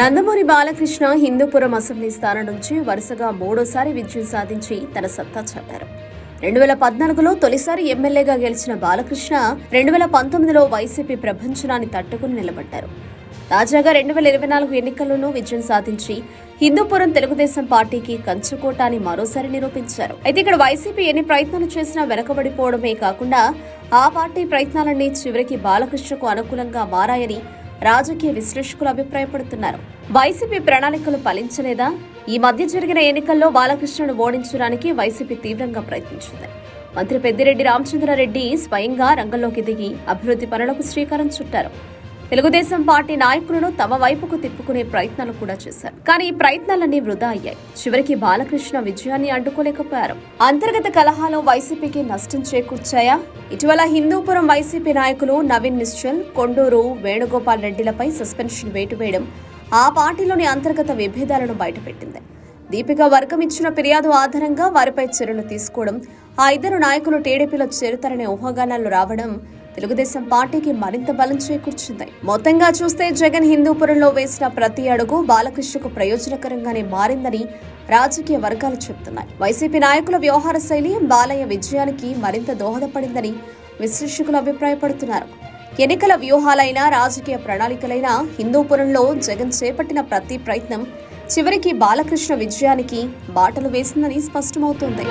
Nandamuri Balakrishna Hindupuram assembly స్థానం నుంచి వరుసగా మూడోసారి విజయం సాధించి తన సత్తా చాటారు. రెండు వేల పద్నాలుగులో తొలిసారి ఎమ్మెల్యేగా గెలిచిన బాలకృష్ణ రెండు వేల పంతొమ్మిదిలో వైసీపీ ప్రపంచనాన్ని తట్టుకుని నిలబడ్డారు. తాజాగా రెండు వేల ఇరవై నాలుగు ఎన్నికల్లోనూ విజయం సాధించి హిందూపురం తెలుగుదేశం పార్టీకి కంచుకోట అని మరోసారి నిరూపించారు. అయితే ఇక్కడ వైసీపీ ఎన్ని ప్రయత్నాలు చేసినా వెనకబడిపోవడమే కాకుండా ఆ పార్టీ ప్రయత్నాలన్నీ చివరికి బాలకృష్ణకు అనుకూలంగా మారాయని రాజకీయ విశ్లేషకులు అభిప్రాయపడుతున్నారు. వైసీపీ ప్రణాళికలు ఫలించలేదా ఈ మధ్య జరిగిన ఎన్నికల్లో బాలకృష్ణను ఓడించడానికి వైసీపీ తీవ్రంగా ప్రయత్నించింది. మంత్రి పెద్దిరెడ్డి రామచంద్రారెడ్డి స్వయంగా రంగంలోకి దిగి అభివృద్ధి పనులకు శ్రీకారం చుట్టారు. తెలుగుదేశం పార్టీ నాయకులను తమ వైపుకు తిప్పుకునే ప్రయత్నాలు కూడా చేశారు. కానీ ఈ ప్రయత్నాలన్నీ వృధా అయ్యాయి. చివరికి బాలకృష్ణ విజయాన్ని అడ్డుకోలేకపోయారు. అంతర్గత కలహాలు వైసీపీకి నష్టం చేకూర్చాయా? ఇటీవల హిందూపురం వైసీపీ నాయకులు నవీన్ నిశ్చల్ కొండూరు వేణుగోపాల్ రెడ్డిలపై సస్పెన్షన్ వేటు వేయడం ఆ పార్టీలోని అంతర్గత విభేదాలను బయటపెట్టింది. దీపిక వర్గం ఇచ్చిన ఫిర్యాదు ఆధారంగా వారిపై చర్యలు తీసుకోవడం ఆ ఇద్దరు నాయకులు టీడీపీలో చేరుతారనే ఊహాగానాలు రావడం తెలుగుదేశం పార్టీకి మరింత బలం చేకూర్చింది. మొత్తంగా చూస్తే జగన్ హిందూపురంలో వేసిన ప్రతి అడుగు బాలకృష్ణకు ప్రయోజనకరంగానే మారిందని రాజకీయ వర్గాలు చెబుతున్నాయి. వైసీపీ నాయకుల వ్యవహార శైలి బాలయ్య విజయానికి మరింత దోహదపడిందని విశ్లేషకులు అభిప్రాయపడుతున్నారు. ఎన్నికల వ్యూహాలైనా రాజకీయ ప్రణాళికలైనా హిందూపురంలో జగన్ చేపట్టిన ప్రతి ప్రయత్నం చివరికి బాలకృష్ణ విజయానికి బాటలు వేసిందని స్పష్టమవుతోంది.